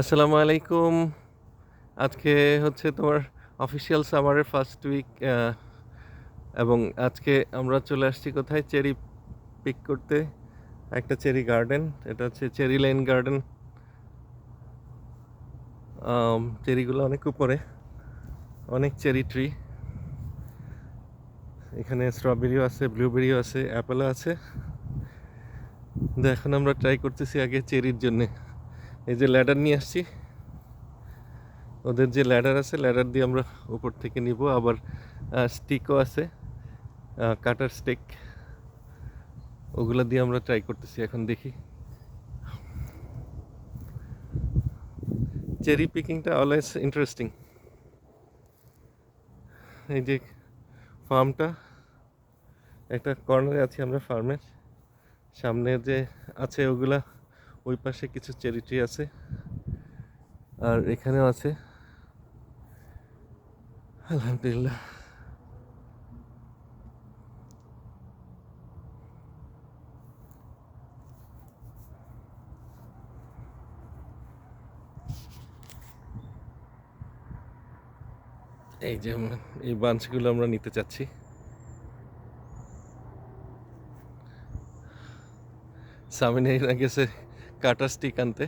আসসালামু আলাইকুম। আজকে হচ্ছে তোমার অফিসিয়াল সামারের ফার্স্ট উইক এবং আজকে আমরা চলে আসছি কোথায়? চেরি পিক করতে। একটা চেরি গার্ডেন এটা হচ্ছে চেরি লেন গার্ডেন চেরিগুলো অনেক উপরে, অনেক চেরি ট্রি এখানে স্ট্রবেরিও আছে ব্লুবেরিও আছে অ্যাপেলও আছে। এখন আমরা ট্রাই করতেছি আগে চেরির জন্যে। এই যে ল্যাডার নিয়ে আসছি। ওদের যে ল্যাডার আছে ল্যাডার দিয়ে আমরা উপর থেকে নিব। আবার স্টিকও আছে কাটার স্টিক ওগুলো দিয়ে আমরা ট্রাই করতেছি এখন দেখি। চেরি পিকিংটা অলওয়েজ ইন্টারেস্টিং এই যে ফার্মটা একটা কর্নারে আছি আমরা ফার্মের সামনে যে আছে ওগুলা ওই পাশে কিছু চেরি ট্রি আছে। আর এখানেও আছে। আলহামদুলিল্লাহ। এই যে এই বাঞ্চগুলো আমরা নিতে চাচ্ছি। সামিনে গেছে কাটার স্টিক আনতে।